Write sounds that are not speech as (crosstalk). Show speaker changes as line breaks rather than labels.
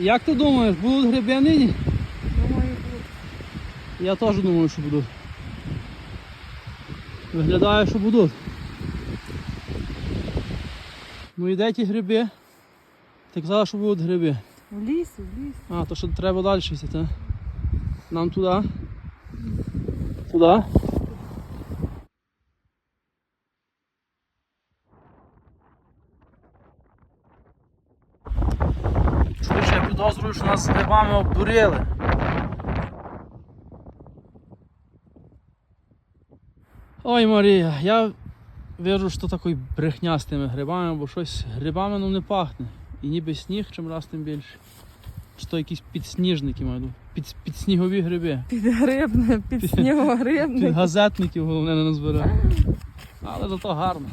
Як ти думаєш, будуть гриби нині?
Думаю,
Я теж думаю, що будуть. Виглядає, що будуть. Ну і де ті гриби? Ти казала, що будуть гриби.
в лісі, в лісі.
А, то що треба далі йти, так? Нам туди. Туди. Чуєш, я підозрюю, що нас з грибами обдурили. Ой, Марія, я вижу, що такої брехня з тими грибами, бо щось грибами ну не пахне. І ніби сніг чим раз тим більше. Чи то якісь підсніжники маю, під, підснігові гриби.
Підгрибне, (laughs) підснігогрибне.
Під газетників головне не назбирати. Але зато гарно.